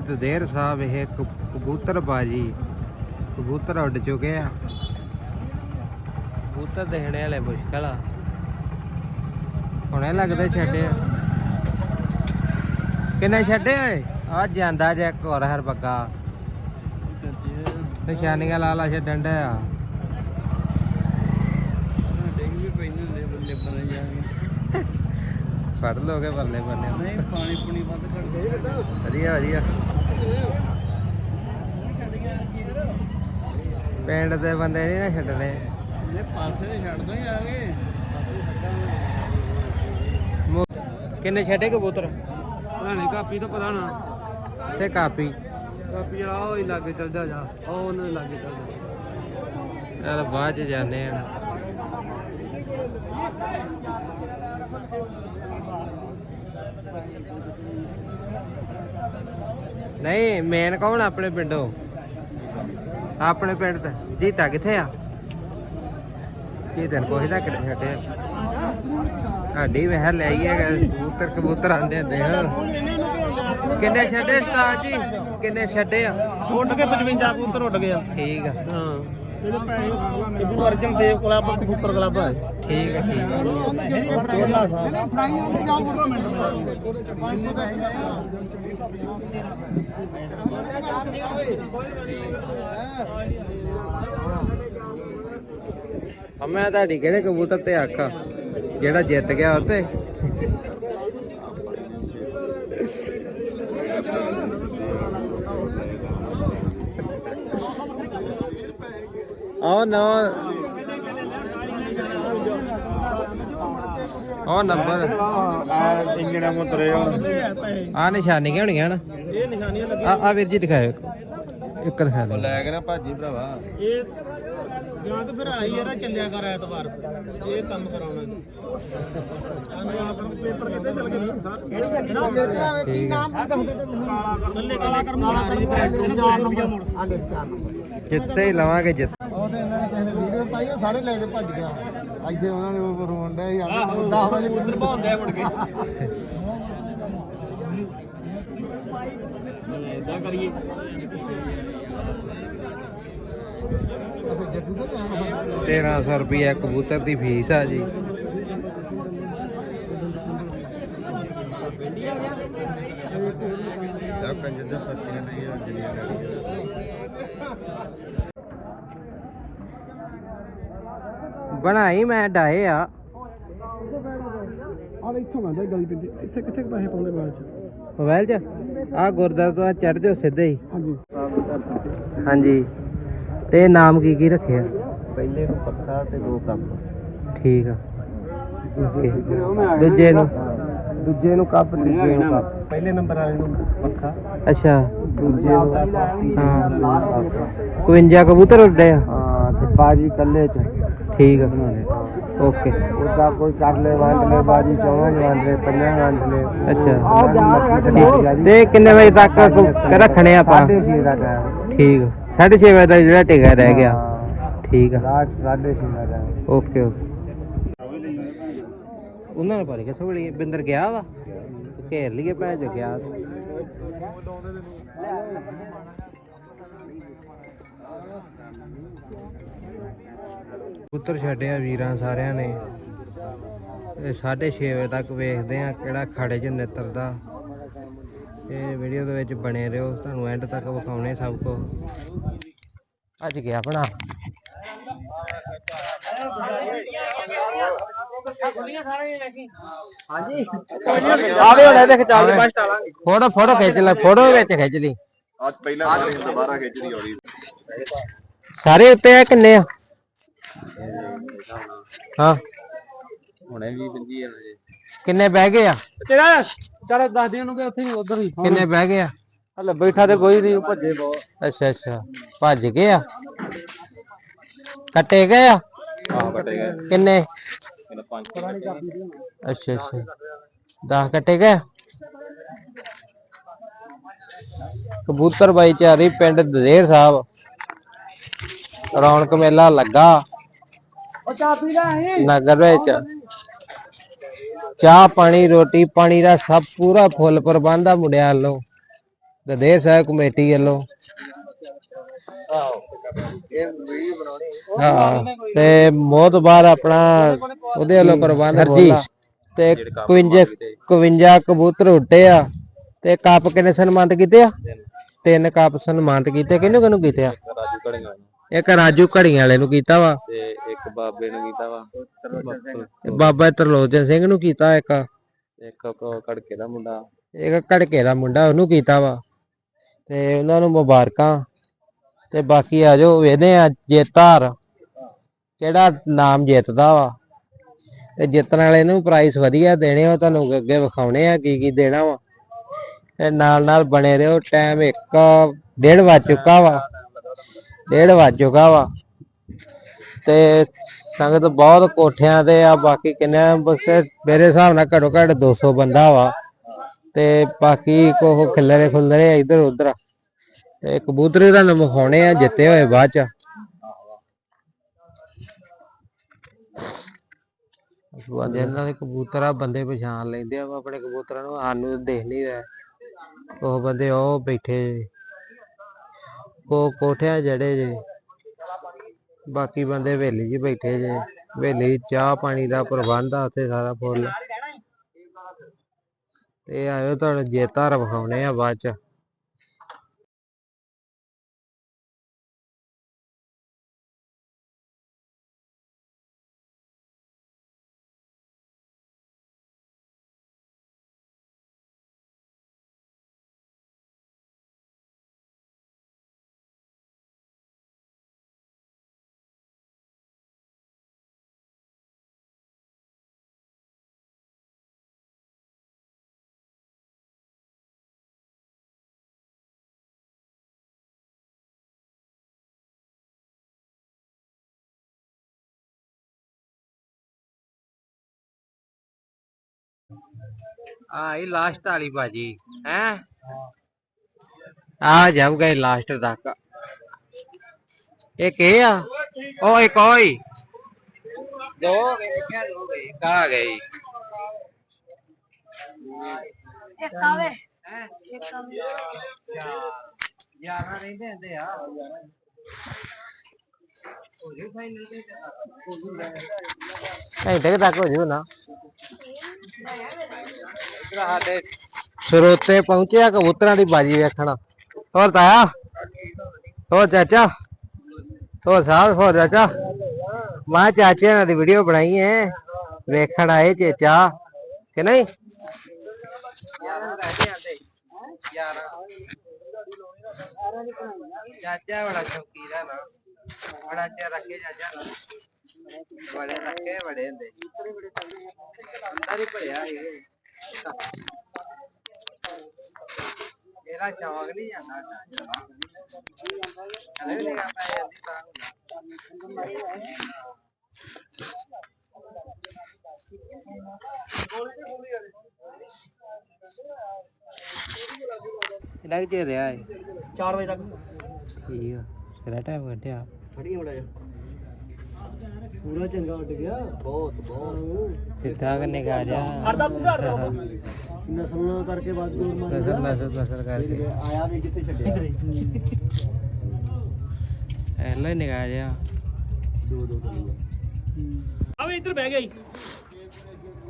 ਦਦੇਰ ਸਾਹਿਬ ਇਹ ਕਬੂਤਰ ਬਾਜੀ ਕਬੂਤਰ ਉੱਡ ਚੁੱਕੇ ਆ। ਕਬੂਤਰ ਦੇਖਣੇ ਵਾਲੇ ਮੁਸ਼ਕਲ ਆ। ਹੁਣੇ ਲੱਗਦੇ ਛੱਡੇ ਆ। ਕਿੰਨੇ ਛੱਡੇ ਓਏ? ਆ ਜਾਂਦਾ ਜੇ ਇੱਕ ਹਰ ਬੱਗਾ। ਨਿਸ਼ਾਨੀਆਂ ਲਾ ਲਾ ਛੱਡਣ ਡਿਆ ਆ ਡਿੰਗ ਵੀ ਪੈਂਦੇ ਹੁੰਦੇ ਬੱਲੇ ਬਣੇ ਜਾਣਗੇ ਫੜ ਲੋਗੇ ਬੱਲੇ ਬੰਨੇ ਨਹੀਂ ਪਾਣੀ ਪੁਣੀ ਵੱਧ ਕੱਢਦੇ ਵਧੀਆ ਵਧੀਆ। ਪਿੰਡ ਦੇ ਬੰਦੇ ਨਹੀਂ ਨਾ ਛੱਡਣੇ। ਇਹ ਪਾਸੇ ਦੇ ਛੱਡ ਦੋ ਹੀ ਆ ਗਏ ਮੁ- ਕਿੰਨੇ ਛੱਡੇ ਕਬੂਤਰ? ਭਾਣੇ ਕਾਪੀ ਤੋਂ ਪਤਾ ਨਾ। ਤੇ ਕਾਪੀ। ਕਾਪੀ ਜਿਹੜਾ ਉਹ ਹੀ ਲਾਗੇ ਚੱਲ ਜਾ ਜਾ। ਉਹ ਉਹਨਾਂ ਦੇ ਲਾਗੇ ਚੱਲ ਜਾ। ਚੱਲ ਬਾਅਦ ਚ ਜਾਂਦੇ ਆ। ਨਹੀਂ ਮੇਨ ਕੌਣ ਆਪਣੇ ਪਿੰਡੋਂ? ਆਪਣੇ ਪਿੰਡ ਤੇ ਜੀਤਾ ਕਿੱਥੇ ਆ? ਕੀ ਤੈਨੂੰ ਪੁੱਛਦਾ ਕਿ ਛੱਡੇ ਸਾਡੀ ਵਹਿ ਲੈ ਆਈਏ ਕਬੂਤਰ ਕਬੂਤਰ ਆਂਦੇ ਹੁੰਦੇ ਹਾਂ ਕਿੰਨੇ ਛੱਡੇ ਸਟਾਰ ਜੀ? ਕਿੰਨੇ ਛੱਡੇ ਆ? ਉੱਡ ਕੇ 55 ਕਬੂਤਰ ਉੱਡ ਗਿਆ ਠੀਕ ਆ। ਹਾਂ। ਇਬੂ ਅਰਜਨ ਦੇਵ ਕਲੱਬ ਕਬੂਤਰ ਕਲੱਬ ਹੈ ਠੀਕ ਆ ਠੀਕ ਆ ਆ ਮੈਂ ਤੁਹਾਡੀ ਕਿਹੜੇ ਕਬੂਤਰ ਤੇ ਆਖਾਂ? ਜਿਹੜਾ ਜਿੱਤ ਗਿਆ ਉਹ ਤੇ ਉਹ ਨਾ ਉਹ ਨੰਬਰ ਇੰਜਣਾ ਮੁੰਦਰੇ ਆ ਨਿਸ਼ਾਨੀਆਂ ਹੋਣਗੀਆਂ ਨਾ ਇਹ ਨਿਸ਼ਾਨੀਆਂ ਆ ਆ ਵੀਰ ਜੀ ਦਿਖਾਓ ਇੱਕ। ਇੱਕ ਦਿਖਾ ਦਿਓ। ਲੈ ਕੇ ਨਾ ਭਾਜੀ ਭਰਾਵਾ। ਇਹ ਜਾਂ ਤਾਂ ਫਿਰ ਆਈ ਇਹਦਾ ਚੱਲਿਆ ਕਰ ਐਤਵਾਰ। ਇਹ ਕੰਮ ਕਰਾਉਣਾ ਆਪਣਾ ਪੇਪਰ ਕਿੱਥੇ ਚੱਲ ਗਏ ਕਿਹੜੀ ਆ ਕਾਲਾ ਕਰ ਲਵਾਂਗੇ ਜਿੱਤ ਉਹ ਤੇ ਇਹਨਾਂ ਨੇ ਕਿਸੇ ਨੇ ਪਾਈ ਉਹ ਸਾਰੇ ਲੈ ਕੇ ਭੱਜ ਗਿਆ। ਇੱਥੇ ਉਹਨਾਂ ਨੇ ਉਹ ਰੋਣ ਡਿਆ ਸੀ ਆਂਦੇ 10 ਵਜੇ ਉਧਰ ਭਾਉਂਦੇ ਮੁੜ ਕੇ। ਇਦਾਂ ਕਰੀਏ। ਅਸੀਂ ਤੋਂ ਆਉਣਾ 1300 ਰੁਪਏ ਕਬੂਤਰ ਦੀ ਫੀਸ ਆ ਜੀ। ਬਣਾਈ ਮੈਂ ਡਾਏ ਆ। ਆ ਇੱਥੋਂ ਗਾਂਦਾ ਗਲੀ ਪਿੰਡ ਇੱਥੇ ਕਿੱਥੇ ਕੁ ਪੈਸੇ ਪਾਉਂਦੇ ਬਾਅਦ ਚ? ਮੋਬਾਈਲ 'ਚ? ਆ ਗੁਰਦਾਰ ਤੋਂ ਚੜ ਜਾਓ ਸਿੱਧੇ ਹੀ। ਹਾਂਜੀ। ਹਾਂਜੀ। ਤੇ ਨਾਮ ਕੀ ਕੀ ਰੱਖਿਆ? ਪਹਿਲੇ ਨੂੰ ਪੱਖਾ ਤੇ ਦੋ ਕੱਪ ਠੀਕ ਆ। ਦੂਜੇ ਨੂੰ ਦੂਜੇ ਨੂੰ। ਕੱਪ ਤੀਜੇ ਨੂੰ ਕੱਪ ਪਹਿਲੇ ਨੰਬਰ ਵਾਲੇ ਨੂੰ ਪੱਖਾ ਅੱਛਾ। ਦੂਜੇ ਨੂੰ ਹਾਂ। 52 ਕਬੂਤਰ ਉੱਡੇ ਆ। ਹਾਂ ਤੇ ਬਾਜੀ ਕੱਲੇ ਚ। ਠੀਕ ਆ ਓਕੇ। ਉਹਦਾ ਕੋਈ ਕਰ ਲੈ ਵੰਡ ਲੈ ਬਾਜੀ ਚੌਵਾਂ ਚ ਵੰਡ ਲੈ ਪੰਜਾਂ ਵੰਡ ਲੈ ਅੱਛਾ। ਠੀਕ। ਤੇ ਕਿੰਨੇ ਵਜੇ ਤੱਕ ਕ- ਰੱਖਣੇ ਆਪਾਂ? ਸਾਢੇ ਛੇ ਦਾ ਟਾਈਮ ਠੀਕ ਆ। ਸਾਢੇ ਛੇ ਵਜੇ ਤੱਕ ਜਿਹੜਾ ਟਿਕਾ ਰਹਿ ਗਿਆ। ਠੀਕ ਆ। ਰਾਤ ਸਾਢੇ ਛੇ ਦਾ ਟਾਈਮ ਓਕੇ ਓਕੇ। ਉਹਨਾਂ ਨੇ ਪਾਰੀ ਕਿੱਥੋਂ ਬੜੀ ਬਿੰਦਰ ਗਿਆ ਵਾ? ਘੇਰ ਲਈਏ ਭੈਣ ਜੋ ਗਿਆ ਪੁੱਤਰ ਛੱਡਿਆ ਵੀਰਾਂ ਸਾਰਿਆਂ ਨੇ। ਇਹ 6:30 ਵਜੇ ਤੱਕ ਵੇਖਦੇ ਆ ਕਿਹੜਾ ਖਾੜੇ 'ਚ ਨਿੱਤਰਦਾ। ਇਹ ਵੀਡੀਓ ਦੇ ਵਿੱਚ ਬਣੇ ਰਹੋ। ਤੁਹਾਨੂੰ ਐਂਡ ਤੱਕ ਵਿਖਾਉਣੇ ਸਭ ਕੁਝ ਅੱਜ ਗਿਆ ਆਵੇ ਹੁਣ ਬਸ ਟਾਲਾਂਗੇ ਫੋਟੋ ਫੋਟੋ ਖਿੱਚ ਲੈ ਫੋਟੋ ਵਿੱਚ ਖਿੱਚ ਲਈ। ਅੱਜ ਪਹਿਲਾਂ ਦੁਬਾਰਾ ਖਿੱਚਦੀ ਆਉਣੀ ਸਾਰੇ ਉੱਤੇ ਆ ਕਿੰਨੇ ਆ? ਹਾਂ। ਹੁਣੇ ਵੀ ਪੰਜੀ ਆ ਜੀ ਕਿੰਨੇ ਬਹਿ ਗਏ ਆ? ਤੇਰਾ? ਚਲ ਦੱਸ ਦੇ ਉਹਨੂੰ ਕਿ ਉੱਥੇ ਹੀ ਉਧਰ ਹੀ। ਕਿੰਨੇ ਬਹਿ ਗਏ ਆ? ਹਲੇ ਬੈਠਾ ਤੇ ਕੋਈ ਨਹੀਂ ਭੱਜੇ ਬਹੁਤ। ਅੱਛਾ ਅੱਛਾ। ਭੱਜ ਗਏ ਆ? ਕੱਟੇ ਗਏ ਆ? ਹਾਂ ਕੱਟੇ ਗਏ। ਕਿੰਨੇ। ਅੱਛਾ ਅੱਛਾ। 10 ਕੱਟੇ ਗਏ? ਕਬੂਤਰ ਬਾਈ ਚਾਰੀ ਪਿੰਡ ਦਦੇਰ ਸਾਹਿਬ। ਰੌਣਕ ਮੇਲਾ ਲੱਗਾ। ਉਹ ਨਗਰ ਵਿੱਚ। ਚਾਹ ਪਾਣੀ ਰੋਟੀ ਪਾਣੀ ਦਾ ਸਭ ਪੂਰਾ ਫੁੱਲ ਪ੍ਰਬੰਧ ਆ ਮੁੰਡਿਆਂ ਵੱਲੋਂ। ਦਦੇਰ ਸਾਹਿਬ ਕਮੇਟੀ ਵੱਲੋਂ। ਹਾਂ ਤੇ ਬਹੁਤ ਬਾਅਦ ਆਪਣਾ ਉਹਦੇ ਵੱਲੋਂ ਕੁਰਬਾਨ ਹਰਜੀਤ। ਤੇ 51 51 ਕਬੂਤਰ ਉੱਡੇ ਆ। ਤੇ ਕੱਪ ਕਿੰਨੇ ਸਨਮਾਨਿਤ ਕੀਤੇ ਆ? ਤਿੰਨ ਕੱਪ ਸਨਮਾਨਿਤ ਕੀਤੇ। ਕਿਹਨੂੰ ਕਿਹਨੂੰ ਕੀਤੇ ਆ? ਇੱਕ ਰਾਜੂ ਘੜੀਆਂ ਵਾਲੇ ਨੂੰ ਕੀਤਾ ਵਾ। ਤੇ ਇੱਕ ਬਾਬੇ ਨੂੰ ਕੀਤਾ ਵਾ। ਤੇ ਬਾਬਾ ਤਰਲੋਚਨ ਸਿੰਘ ਨੂੰ ਕੀਤਾ ਇੱਕ। ਇੱਕ ਕ- ਘੜਕੇ ਦਾ ਮੁੰਡਾ। ਇੱਕ ਘੜਕੇ ਦਾ ਮੁੰਡਾ ਉਹਨੂੰ ਕੀਤਾ ਵਾ। ਤੇ ਉਹਨਾਂ ਨੂੰ ਮੁਬਾਰਕਾਂ। ਤੇ ਬਾਕੀ ਆ ਜਾਓ ਵੇਖਦੇ ਆ ਜੇਤਾਰ ਕਿਹੜਾ ਨਾਮ ਜਿੱਤਦਾ ਵਾ। ਤੇ ਜਿੱਤਣ ਵਾਲੇ ਨੂੰ ਪ੍ਰਾਈਸ ਵਧੀਆ ਦੇਣੇ ਉਹ ਤੁਹਾਨੂੰ ਅੱਗੇ ਵਿਖਾਉਣੇ ਆ ਕੀ ਕੀ ਦੇਣਾ ਵਾ। ਤੇ ਨਾਲ ਨਾਲ ਬਣੇ ਰਹੋ ਟਾਈਮ ਇੱਕ ਡੇਢ ਵੱਜ ਚੁੱਕਾ ਵਾ। ਡੇਢ ਵੱਜ ਚੁੱਕਾ ਵਾ। ਤੇ ਸੰਗਤ ਬਹੁਤ ਕੋਠਿਆਂ ਤੇ ਆ, ਬਾਕੀ ਕਿੰਨੇ ਬਸੇ ਮੇਰੇ ਹਿਸਾਬ ਨਾਲ ਘੱਟੋ ਘੱਟ 200 ਬੰਦਾ ਵਾ। ਤੇ ਬਾਕੀ ਕੋਹ ਖਿਲਰੇ ਖੁੱਲਰੇ ਇੱਧਰ ਉੱਧਰ। ਤੇ ਕਬੂਤਰੇ ਦਾ ਵਿਖਾਉਣੇ ਆ, ਜਿੱਤੇ ਹੋਏ ਬਾਅਦ ਚ। ਬੰਦੇ ਇਹਨਾਂ ਦੇ ਕਬੂਤਰ ਆ ਬੰਦੇ ਪਛਾਣ ਲੈਂਦੇ ਆ ਆਪਣੇ ਕਬੂਤਰਾਂ ਨੂੰ ਸਾਨੂੰ ਦੇਖ ਨਹੀਂ ਰਿਹਾ। ਉਹ ਬੰਦੇ ਉਹ ਬੈਠੇ ਕੋ ਉਹ ਕੋਠਿਆਂ ਜੜੇ ਜੇ। ਬਾਕੀ ਬੰਦੇ ਹਵੇਲੀ 'ਚ ਬੈਠੇ ਜੇ। ਹਵੇਲੀ ਚਾਹ ਪਾਣੀ ਦਾ ਪ੍ਰਬੰਧ ਆ, ਉੱਥੇ ਸਾਰਾ ਫੁੱਲ। ਤੇ ਆਇਓ, ਤੁਹਾਨੂੰ ਜੇਤਾਰ ਵਿਖਾਉਣੇ ਆ ਬਾਅਦ ਚ। ਆ ਇਹ ਲਾਸਟ ਵਾਲੀ ਬਾਜੀ ਹੈ? ਆ ਜਾਊਗਾ ਇਹ ਲਾਸਟ ਤੱਕ। ਇੱਕ ਇਹ ਆ? ਉਹ ਇੱਕ ਹੋਈ ਦੋ ਹੋ ਗਏ ਕਿਆ ਹੋ ਗਏ ਇੱਕ ਆ ਗਈ ਇੱਕ ਆਵੇ ਹੈ ਯਾਰਾਂ ਰਹਿੰਦੇ ਹੁੰਦੇ ਆ। ਘੰਟੇ ਕੁ ਤੱਕ ਹੋ ਜੂ ਨਾ। ਸਾਡੇ ਸਰੋਤੇ ਪਹੁੰਚਿਆ ਕਬੂਤਰਾਂ ਦੀ ਬਾਜੀ ਵੇਖਣ। ਹੋਰ ਤਾਇਆ? ਹੋਰ ਚਾਚਾ? ਹੋਰ ਸਾਹਿਬ, ਹੋਰ ਚਾਚਾ? ਮਾਂ ਚਾਚੇ ਨਾਲ ਦੀ ਵੀਡੀਓ ਬਣਾਈ ਹੈ ਵੇਖਣ ਆਏ ਚੇਚਾ, ਕਿ ਨਹੀਂ? ਚਾਚਾ ਬੜਾ ਸ਼ੌਕੀਨ ਹੈ ਨਾ। ਬੜਾ ਚਿਰ ਰੱਖੇ ਚਾਚਾ ਬੜੇ ਰੱਖੇ ਬੜੇ ਹੁੰਦੇ। ਅੰਦਰ ਹੀ ਭਰਿਆ ਇਹ ਇਹਦਾ ਸ਼ੌਕ ਨਹੀਂ ਜਾਂਦਾ ਹਲੇ ਵੀ ਨਹੀਂ ਪੈ ਜਾਂਦੀ ਤਾਂ। ਕਿੰਨਾ ਕੁ ਚਿਰ ਰਿਹਾ ਹੈ 4 ਵਜੇ ਤੱਕ। ਠੀਕ ਆ। ਤੇਰਾ ਟਾਈਮ ਕੱਢਿਆ। ਫੜੀ ਹੋੜਾ ਪੂਰਾ ਚੰਗਾ ਉੱਡ ਗਿਆ। ਬਹੁਤ ਬਹੁਤ। ਸਿੱਧਾ ਕਿ ਨਿਗਾਹ ਜਾ ਅਰਦਾ ਪੂਰਾ ਅਰਦਾ ਨਸਲ ਕਰਕੇ ਬਾਦ ਦੂਰ ਮਾਰ ਨਸਲ ਨਸਲ ਨਸਲ ਕਰਕੇ। ਆਇਆ ਵੀ ਕਿੱਥੇ ਛੱਡਿਆ। ਐਲਾ ਨਿਗਾਹ ਜਾ। ਦੋ ਦੋ ਕਰੀ ਆਵੇ ਇੱਧਰ ਬਹਿ ਗਿਆ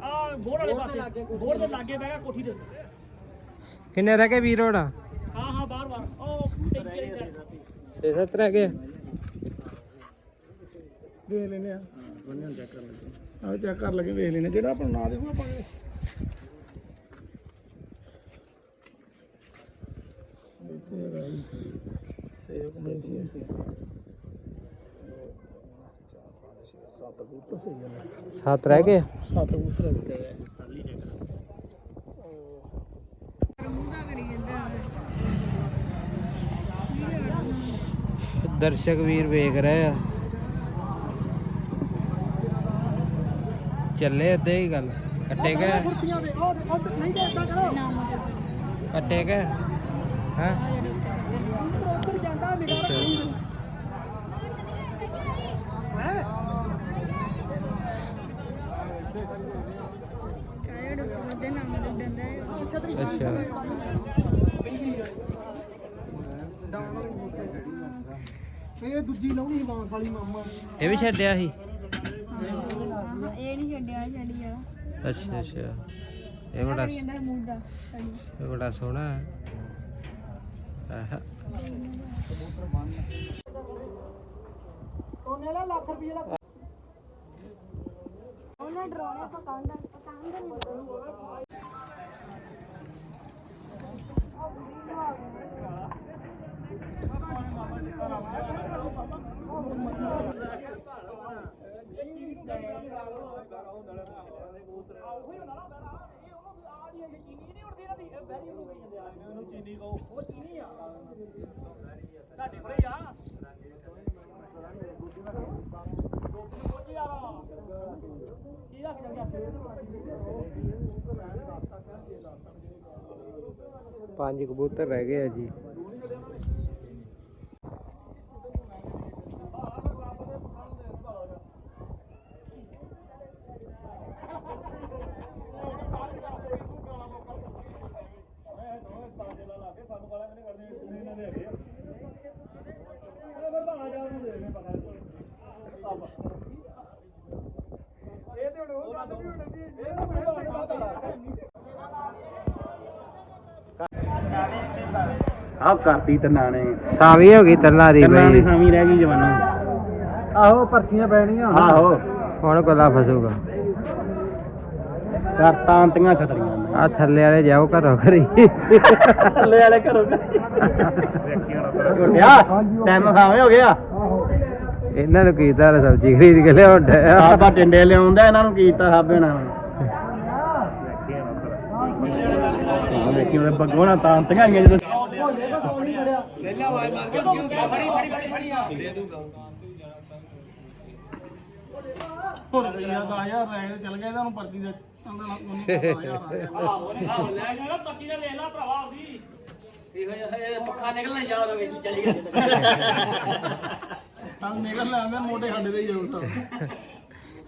ਆ ਬੋਰਡ ਵਾਲੇ ਪਾਸੇ। ਬੋਰਡ ਦੇ ਲਾਗੇ ਬਹਿ ਗਿਆ ਕੋਠੀ ਦੇ ਕਿੰਨੇ ਰਹਿ ਗਏ ਵੀਰ ਹੋੜਾ 6-7 ਰਹਿ ਗਏ ਦੇ ਲੈਨੇ ਆ। ਬੰਨੇ ਚੈੱਕ ਕਰ ਲੈਂਦੇ ਆ। ਚੈੱਕ ਕਰ ਲਗੇ ਵੇਖ ਲੈਨੇ ਜਿਹੜਾ ਆਪਣਾ ਨਾਂ ਦੇਊ ਆਪਾਂ ਇੱਥੇ ਰਾਈ ਸੱਤ ਰਹਿ ਗਏ ਸੱਤ ਕਬੂਤਰ ਗਏ ਦਰਸ਼ਕ ਵੀਰ ਵੇਖ ਰਹੇ ਆ। ਚੱਲੇ ਅੱਧੇ ਹੀ ਗੱਲ। ਕੱਟੇ ਗਏ? ਕੁਰਸੀਆਂ ਦੇ ਉਹ ਨਹੀਂ ਦੇ ਇਦਾਂ ਕਰੋ। ਕੱਟੇ ਗਏ? ਹਾਂ? ਉੱਧਰ ਜਾਂਦਾ ਅੱਛਾ। ਕਾਇੜ ਉਹਦੇ ਨਾਮ ਦੇ ਡੰਡਾ ਹੈ। ਅੱਛਾ ਇਹ ਦੂਜੀ ਲਾਉਣੀ ਸੀ ਬਾਂਸ ਵਾਲੀ ਮਾਮਾ ਇਹ ਵੀ ਛੱਡਿਆ ਸੀ? ਇਹ ਨਹੀਂ ਛੱਡਿਆ ਛੱਡੀ ਆ ਅੱਛਾ ਅੱਛਾ। ਇਹ ਬੜਾ ਦਾ ਇਹ ਬੜਾ ਸੋਹਣਾ ਹੈ। ਆਹਾ। ਉਹਨੇ ਡਰਾਉਣੇ ਪਕਾਉਂਦਾ ਪਕਾਉਂਦਾ ਨਹੀਂ ਤੁਹਾਡੇ ਕੋਲੇ ਆ ਕੀ ਰੱਖ ਪੰਜ ਕਬੂਤਰ ਰਹਿ ਗਏ ਆ ਜੀ। ਆਹ ਕਰਤੀ ਤੰਨਾ ਨੇ ਸਾਵੀ ਹੋ ਗਈ ਤੱਲਾ ਦੀ ਬਈ। ਸਾਮੀ ਰਹਿ ਗਈ ਜਵਾਨਾ ਆਹੋ ਪਰਚੀਆਂ ਪੈਣੀਆਂ ਆਹੋ। ਹੁਣ ਕੋਲਾ ਫਸੂਗਾ। ਕਰਤਾਂ ਅੰਤੀਆਂ ਛਤਰੀਆਂ ਨੇ। ਆ ਥੱਲੇ ਵਾਲੇ ਜਾਓ ਘਰੋਂ ਘਰੀ। ਥੱਲੇ ਵਾਲੇ ਘਰੋਂ ਗੁੱਟਿਆ ਟਾਈਮ ਸਾਵੇਂ ਹੋ ਗਿਆ। ਇਹਨਾਂ ਨੂੰ ਕੀਤਾ ਸਬਜ਼ੀ ਖਰੀਦ ਕੇ ਲਿਆਉਂਦਾ ਆਪਾਂ ਟਿੰਡੇ ਲਿਆਉਂਦਾ ਇਹਨਾਂ ਨੂੰ ਕੀਤਾ ਸਾਬੇ ਨਾਲ ਵੇਖੀ ਉਹਦੇ ਬੱਗੋਣਾ ਤਾਂ ਅੰਤੀਆਂ ਆਈਆਂ ਜਦੋਂ ਹੁਣ ਰੁਪਈਆ 10000 ਰਹਿ ਗਏ ਚਲ ਗਏ ਤੁਹਾਨੂੰ ਪਰਚੀ ਦੇ ਉਹਦਾ ਨਾ ਉਹਨੂੰ ਲੈ ਜਾਣਾ ਪੱਤੀ ਨੇ ਵੇਖ ਲਾ ਭਰਾਵਾ ਉਹਦੀ ਇਹੋ ਜਿਹਾ ਪੱਖਾ ਨਿਕਲਣਾ ਜਾ ਉਹਦੇ ਚਲੀ ਗਿਆ ਤਾਂ। ਨਿਕਲ ਲੈਂਦੇ ਮੋਟੇ ਸਾਡੇ ਦੇ ਹੀ ਜਾਊਗਾ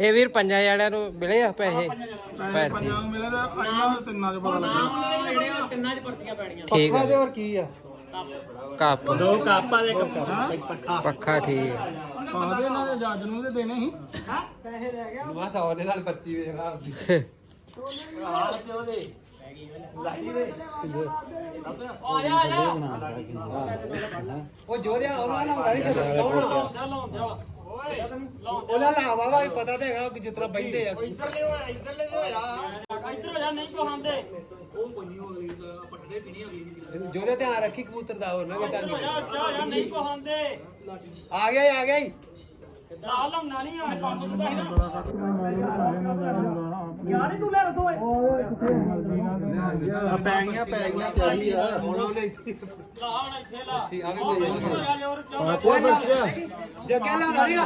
ਇਹ ਵੀਰ ਪੰਜਾਂ ਜਣਿਆਂ ਨੂੰ ਮਿਲੇ ਆ ਪੈਸੇ? ਪੈਸੇ। ਪੰਜਾਂ ਨੂੰ ਮਿਲੇ ਤਾਂ ਆਈਆਂ ਤਿੰਨਾਂ ਚ ਪਤਾ ਜਿਹੜੇ ਉਹ ਤਿੰਨਾਂ ਚ ਪਰਚੀਆਂ ਪੈਣੀਆਂ। ਠੀਕ ਪੱਖਾ ਤੇ ਆ ਹੋਰ ਕੀ ਆ? ਕੱਪ। ਦੋ ਕਾਪਾਂ ਦੇ ਇੱਕ ਪੱਖਾ। ਪੱਖਾ। ਠੀਕ ਆ। ਆਹਦੇ ਇਹਨਾਂ ਦੇ ਜੱਜ ਨੂੰ ਤੇ ਦੇਣੇ ਸੀ। ਉਹਨਾਂ ਲਾਵਾ ਵਾ ਪਤਾ ਤੇ ਹੈਗਾ ਕਿ ਜਿਤਨਾ ਬੈਠੇ ਆ। ਇੱਧਰਲੇ ਹੋਇਆ ਇੱਧਰਲੇ ਦੇ ਹੋਇਆ। ਇੱਧਰ ਹੋ ਜਾ ਨਹੀਂ ਕੋਹਾਂਦੇ ਉਹ ਕੋਈ ਨਹੀਂ ਹੋ ਗਈ ਠੰਡੇ ਪੀਣੀ ਹੋ ਗਈ। ਜੋਦੇ ਧਿਆਨ ਰੱਖੀ ਕਬੂਤਰ ਦਾ ਹੋਰ ਨਾ ਇੱਧਰ ਹੋ ਜਾ ਜਾ ਜਾ ਨਹੀਂ ਕੋਹਾਂਦੇ ਆ ਗਿਆ ਆ ਗਿਆ ਈ। ਲਾ ਲਾਉਣਾ ਨਹੀਂ ਆ 500 ਰੁਪਏ ਯਾਰ ਹੀ ਤੂੰ ਲੈ ਲੋ ਪੈ ਗਈਆਂ ਪੈ ਗਈਆਂ ਤਿਆਰੀ ਆ। ਹੁਣ ਉਹਨੇ ਇੱਥੇ ਲਾ ਹੁਣ ਇੱਥੇ ਲਾ ਆ। ਵੀ ਉਹ ਕੋਈ ਇੱਧਰ ਜਾ ਲਿਓ ਪਾਤਿਆ ਬੱਚਿਆ ਜੱਗਾ ਲਾ ਲਾ ਰਿਹਾ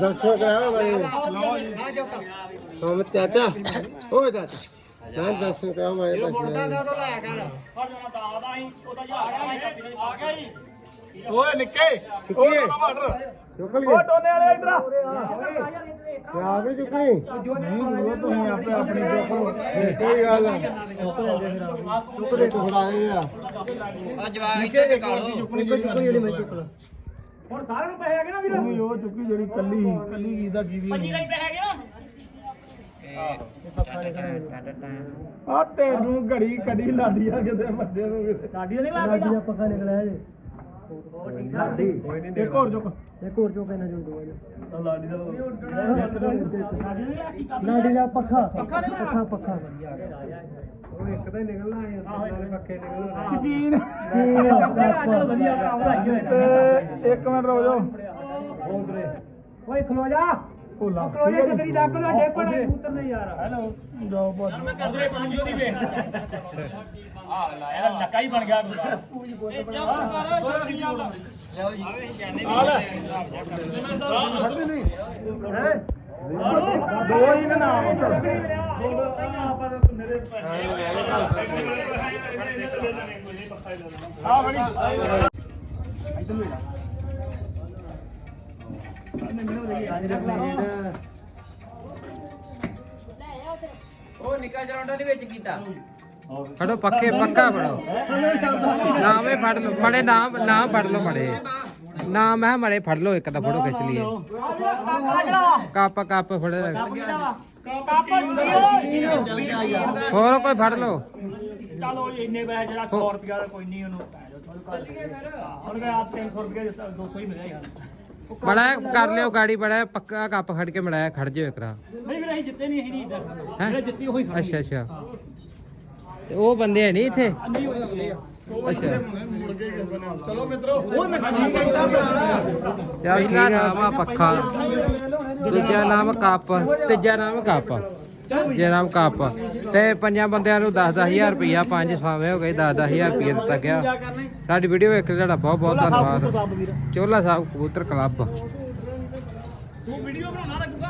ਦਰਸ਼ਕ ਕਰਾਵਾ ਬੜੇ ਆ ਜੋਕਾ ਸੋਮਤ ਚਾਚਾ। ਓਏ ਚਾਚਾ ਮੈਂ ਦਰਸ਼ਨ ਕਰਾਵਾ ਬੜੇ ਇਹ ਮੁੜਦਾ ਦਾ ਤਾਂ ਲਾਇਆ ਕਰ ਫੜ ਜਾਣਾ ਤਾਂ ਆਦਾ ਹੀ ਉਹਦਾ ਜਾ ਆ ਗਿਆ ਆ ਗਿਆ ਜੀ। ਓਏ ਨਿੱਕੇ। ਓਏ ਚੁੱਕ ਲਈ ਓ ਟੋਨੇ ਵਾਲੇ ਇਧਰ ਆ। ਵੀ ਚੁੱਕਣੀ ਨਹੀਂ ਉਹ ਤੁਸੀਂ ਆਪੇ ਆਪਣੀ ਚੁੱਕ ਲਓ ਕੋਈ ਗੱਲ ਚੁੱਕ ਦੇ ਟੁਕੜਾਏ ਆ। ਆ ਜਵਾਬ ਇੱਥੇ ਤੇ ਕਾਲੋ ਚੁੱਕਣੀ ਜਿਹੜੀ ਮੈਂ ਚੁੱਕ ਲਾਂ। ਹੁਣ ਸਾਰਿਆਂ ਨੂੰ ਪੈਸੇ ਹੈਗੇ ਨਾ ਵੀਰ? ਨਹੀਂ ਉਹ ਚੁੱਕੀ ਜਿਹੜੀ ਕੱਲੀ ਕੱਲੀ ਕੀ ਦਾ ਕੀ ਦੀ ਪੰਜੀ ਦਾ ਹੀ ਪੈਸੇ ਹੈਗੇ। ਨਾ ਆ ਤੈਨੂੰ ਘੜੀ ਕੜੀ ਲਾਡੀ ਆ ਕਿਤੇ ਮੱਦੇ ਨੂੰ ਕਿਤੇ। ਲਾਡੀ ਨਹੀਂ ਲਾਡੀ ਪੱਖਾ ਨਿਕਲਿਆ ਜੇ। ਇੱਕ ਹੋਰ ਚੁੱਕ ਇੱਕ ਹੋਰ ਚੁੱਕ ਇਹਨਾਂ ਜੁੰਦੂ ਲਾਡੀ ਦਾ ਲਾਡੀ ਦਾ ਪੱਖਾ ਪੱਖਾ ਪੱਖਾ ਉਹ ਇੱਕ ਤਾਂ ਨਿਕਲਣਾ ਹੈ ਨਾਲੇ ਪੱਖੇ ਨਿਕਲਣਾ ਸ਼ਕੀਨ ਚੱਲ ਵਧੀਆ ਭਰਾ ਵਧਾਈ ਹੋਏ ਤੇ ਇੱਕ ਮਿੰਟ ਰੁਕ ਜਾਓ। ਓਏ ਖਲੋ ਜਾ। ਭੋਲਾ। ਖਲੋ ਜਾ। ਕਿਤਰੀ ਡੱਕ ਲੋ ਡੇਪਣ ਕਬੂਤਰ ਨੇ ਯਾਰ। ਹੈਲੋ। ਜਾਓ ਬਸ ਮੈਂ ਕੰਦਰੇ ਪੰਜੀ ਉਹਦੀ ਵੇਖ। ਆ ਲਾਇਆ ਨੱਕਾ ਹੀ ਬਣ ਗਿਆ ਇਹ ਜੰਪ ਕਰ ਛੋਟੀ ਜੰਪ ਲਓ ਜੀ ਆ ਲੈ। ਛੱਡਦੇ ਨਹੀਂ ਦੋ ਹੀ ਨਾ ਨਾਮ ਆ ਬੜੀ ਉਹ ਨਿੱਕਾ ਚਰੌਂਡਾ ਦੇ ਵਿੱਚ ਕੀਤਾ। ਫੜੋ ਪੱਕੇ ਪੱਕਾ ਫੜੋ। ਨਾਮੇ ਫੜ ਲਓ। ਮੜੇ ਨਾਮ ਨਾਮ ਫੜ ਲਓ ਮੜੇ। ਨਾਮ ਮੈਂ ਮੜੇ ਫੜ ਲਓ ਇੱਕ ਤਾਂ ਫੋਟੋ ਖਿੱਚ ਲਈਏ। ਕੱਪ ਕੱਪ ਫੜ। ਹੋਰ ਕੋਈ ਫੜ ਲਓ। ਚਲੋ ਇੰਨੇ ਪੈਸੇ ਜਿਹੜਾ 100 ਰੁਪਿਆ ਦਾ ਕੋਈ ਨਹੀਂ ਉਹਨੂੰ ਹੁਣ ਮੈਂ ਆਪ 300 ਰੁਪਿਆ 200 ਹੀ ਮਿਲਿਆ ਯਾਰ ਬੜਾ ਕਰ ਲਿਓ ਗਾੜੀ ਬੜਾ ਪੱਕਾ ਕੱਪ ਖੜ ਕੇ ਮੜਾਇਆ ਖੜ ਜਿਓ ਇਕਰਾ ਨਹੀਂ ਅਸੀਂ ਜਿੱਤੇ ਨਹੀਂ ਅਸੀਂ ਨਹੀਂ? ਜਿਹੜੇ ਜਿੱਤੇ ਉਹੀ ਅੱਛਾ ਅੱਛਾ। ਤੇ ਉਹ ਬੰਦੇ ਹੈ ਨਹੀਂ ਇੱਥੇ? ਨਹੀਂ ਹੋਏ ਅੱਛਾ। ਉਹ ਮੈਂ ਯਾਰ ਪਹਿਲਾ ਨਾਮ ਆ ਪੱਖਾ। ਦੂਜਾ ਨਾਮ ਕੱਪ। ਤੀਜਾ ਨਾਮ ਕੱਪ। ਤੀਜਾ ਨਾਮ ਕੱਪ ਤੇ ਪੰਜਾਂ ਬੰਦਿਆਂ ਨੂੰ 10-10000 ਰੁਪਇਆ ਪੰਜ ਸਾਵੇਂ ਹੋ ਗਏ 10-10000 ਰੁਪਇਆ ਦਿੱਤਾ ਗਿਆ। ਸਾਡੀ ਵੀਡੀਓ ਵੇਖ ਕੇ ਤੁਹਾਡਾ ਬਹੁਤ ਬਹੁਤ ਧੰਨਵਾਦ। ਚੋਲਾ ਸਾਹਿਬ ਕਬੂਤਰ ਕਲੱਬ। ਤੂੰ ਵੀਡੀਓ ਬਣਾਉਣਾ ਲੱਗੂਗਾ